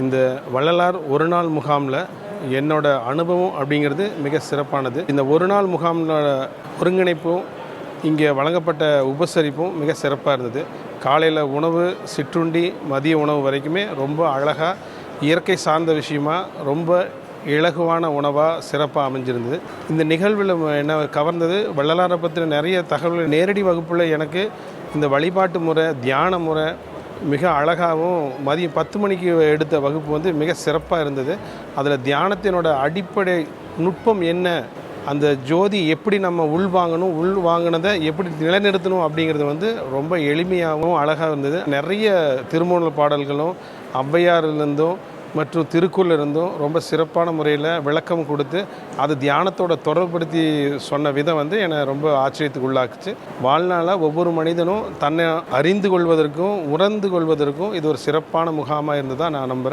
இந்த வள்ளலார் ஒரு நாள் முகாமில் என்னோட அனுபவம் அப்படிங்கிறது மிக சிறப்பானது. இந்த ஒரு நாள் முகாமில் ஒருங்கிணைப்பும் இங்கே வழங்கப்பட்ட உபசரிப்பும் மிக சிறப்பாக இருந்தது. காலையில் உணவு சிற்றுண்டி மதிய உணவு வரைக்குமே ரொம்ப அழகாக இயற்கை சார்ந்த விஷயமாக ரொம்ப இலகுவான உணவாக சிறப்பாக அமைஞ்சிருந்தது. இந்த நிகழ்வில் என்ன கவர்ந்தது வள்ளலாரை பற்றின நிறைய தகவல்கள் நேரடி வகுப்பில் எனக்கு இந்த வழிபாட்டு முறை தியான முறை மிக அழகாகவும் மதியம் பத்து மணிக்கு எடுத்த வகுப்பு வந்து மிக சிறப்பாக இருந்தது. அதில் தியானத்தினோட அடிப்படை நுட்பம் என்ன? அந்த ஜோதி எப்படி நம்ம உள் வாங்கணும் உள் வாங்கினதை எப்படி நிலைநிறுத்தணும் அப்படிங்கிறது வந்து ரொம்ப எளிமையாகவும் அழகாக இருந்தது. நிறைய திருமூல பாடல்களும் ஔவையாரிலிருந்தும் மற்றும் திருக்குறள் இருந்தும் ரொம்ப சிறப்பான முறையில் விளக்கம் கொடுத்து அது தியானத்தோட தொடர்படுத்தி சொன்ன விதம் வந்து என்னை ரொம்ப ஆச்சரியத்துக்கு உள்ளாக்குச்சு. வாழ்நாளில் ஒவ்வொரு மனிதனும் தன்னை அறிந்து கொள்வதற்கும் உணர்ந்து கொள்வதற்கும் இது ஒரு சிறப்பான முகாமாக இருந்ததாக நான் நம்புகிறேன்